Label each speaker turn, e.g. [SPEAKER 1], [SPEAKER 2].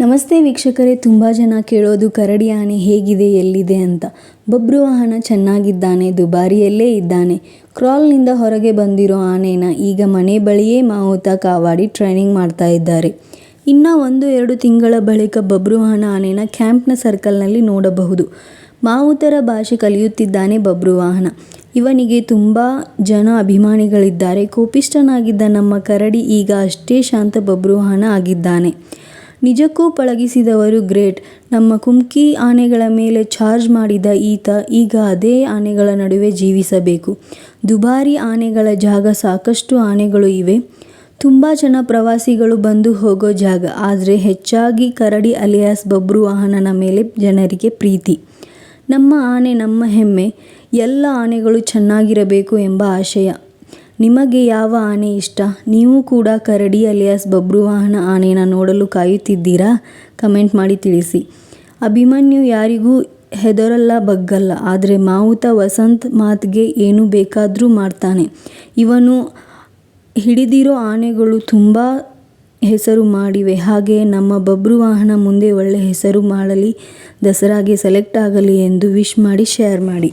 [SPEAKER 1] ನಮಸ್ತೆ ವೀಕ್ಷಕರೇ, ತುಂಬ ಜನ ಕೇಳೋದು ಕರಡಿ ಆನೆ ಹೇಗಿದೆ, ಎಲ್ಲಿದೆ ಅಂತ. ಬಬ್ರು ವಾಹನ ಚೆನ್ನಾಗಿದ್ದಾನೆ, ದುಬಾರಿಯಲ್ಲೇ ಇದ್ದಾನೆ. ಕ್ರಾಲ್ನಿಂದ ಹೊರಗೆ ಬಂದಿರೋ ಆನೆನ ಈಗ ಮನೆ ಬಳಿಯೇ ಮಾವುತ ಕಾವಾಡಿ ಟ್ರೈನಿಂಗ್ ಮಾಡ್ತಾ ಇದ್ದಾರೆ. ಇನ್ನು ಒಂದು, ಎರಡು ತಿಂಗಳ ಬಳಿಕ ಬಬ್ರುವಾಹನ ಆನೆನ ಕ್ಯಾಂಪ್ನ ಸರ್ಕಲ್ನಲ್ಲಿ ನೋಡಬಹುದು. ಮಾವುತರ ಭಾಷೆ ಕಲಿಯುತ್ತಿದ್ದಾನೆ ಬಬ್ರುವಾಹನ ಇವನಿಗೆ ತುಂಬ ಜನ ಅಭಿಮಾನಿಗಳಿದ್ದಾರೆ. ಕೋಪಿಷ್ಠನಾಗಿದ್ದ ನಮ್ಮ ಕರಡಿ ಈಗ ಅಷ್ಟೇ ಶಾಂತ ಬಬ್ರುವಾಹನ ಆಗಿದ್ದಾನೆ. ನಿಜಕ್ಕೂ ಪಳಗಿಸಿದವರು ಗ್ರೇಟ್. ನಮ್ಮ ಕುಮ್ಕಿ ಆನೆಗಳ ಮೇಲೆ ಚಾರ್ಜ್ ಮಾಡಿದ ಈತ ಈಗ ಅದೇ ಆನೆಗಳ ನಡುವೆ ಜೀವಿಸಬೇಕು. ದುಬಾರಿ ಆನೆಗಳ ಜಾಗ ಸಾಕಷ್ಟು ಆನೆಗಳು ಇವೆ. ತುಂಬ ಜನ ಪ್ರವಾಸಿಗಳು ಬಂದು ಹೋಗೋ ಜಾಗ. ಆದರೆ ಹೆಚ್ಚಾಗಿ ಕರಡಿ ಅಲಿಯಾಸ್ ಬಬ್ರು ವಾಹನನ ಮೇಲೆ ಜನರಿಗೆ ಪ್ರೀತಿ. ನಮ್ಮ ಆನೆ ನಮ್ಮ ಹೆಮ್ಮೆ. ಎಲ್ಲ ಆನೆಗಳು ಚೆನ್ನಾಗಿರಬೇಕು ಎಂಬ ಆಶಯ. ನಿಮಗೆ ಯಾವ ಆನೆ ಇಷ್ಟ? ನೀವು ಕೂಡ ಕರಡಿ ಅಲಿಯಾಸ್ ಬಬ್ರುವಾಹನ ಆನೆನ ನೋಡಲು ಕಾಯುತ್ತಿದ್ದೀರಾ? ಕಮೆಂಟ್ ಮಾಡಿ ತಿಳಿಸಿ. ಅಭಿಮನ್ಯು ಯಾರಿಗೂ ಹೆದರಲ್ಲ ಬಗ್ಗಲ್ಲ, ಆದರೆ ಮಾವುತ ವಸಂತ್ ಮಾತ್ಗೆ ಏನು ಬೇಕಾದರೂ ಮಾಡ್ತಾನೆ. ಇವನು ಹಿಡಿದಿರೋ ಆನೆಗಳು ತುಂಬ ಹೆಸರು ಮಾಡಿವೆ, ಹಾಗೆ ನಮ್ಮ ಬಬ್ರುವಾಹನ ಮುಂದೆ ಒಳ್ಳೆ ಹೆಸರು ಮಾಡಲಿ, ದಸರಾಗೆ ಸೆಲೆಕ್ಟ್ ಆಗಲಿ ಎಂದು ವಿಶ್ ಮಾಡಿ ಶೇರ್ ಮಾಡಿ.